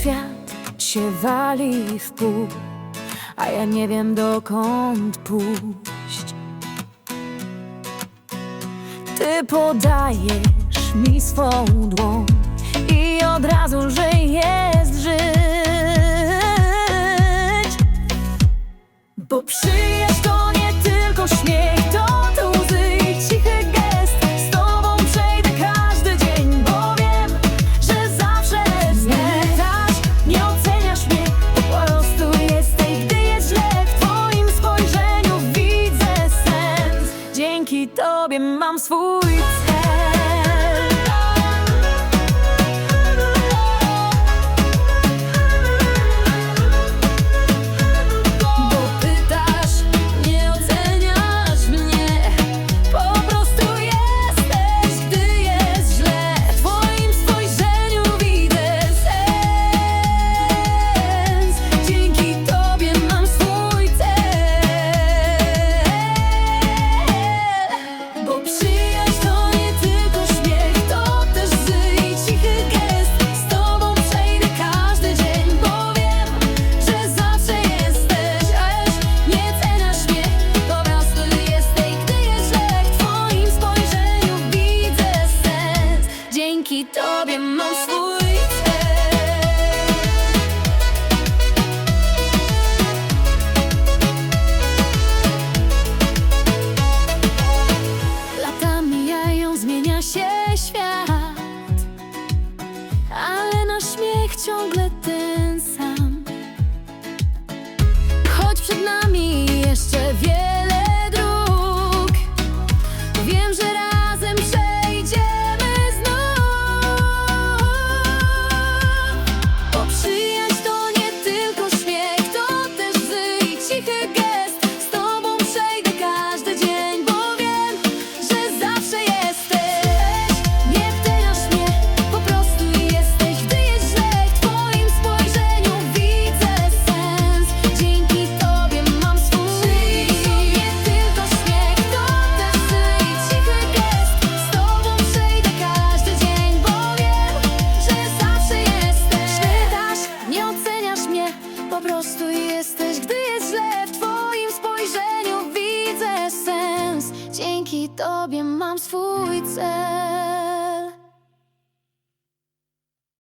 Świat się wali w pół, a ja nie wiem dokąd pójść. Ty podajesz mi swą dłoń i od razu żyjesz. tobie mam swój sobie mam swój Lata mijają, zmienia się świat Ale nasz śmiech ciągle ten jesteś, gdy jest źle W twoim spojrzeniu widzę sens. Dzięki tobie mam swój cel.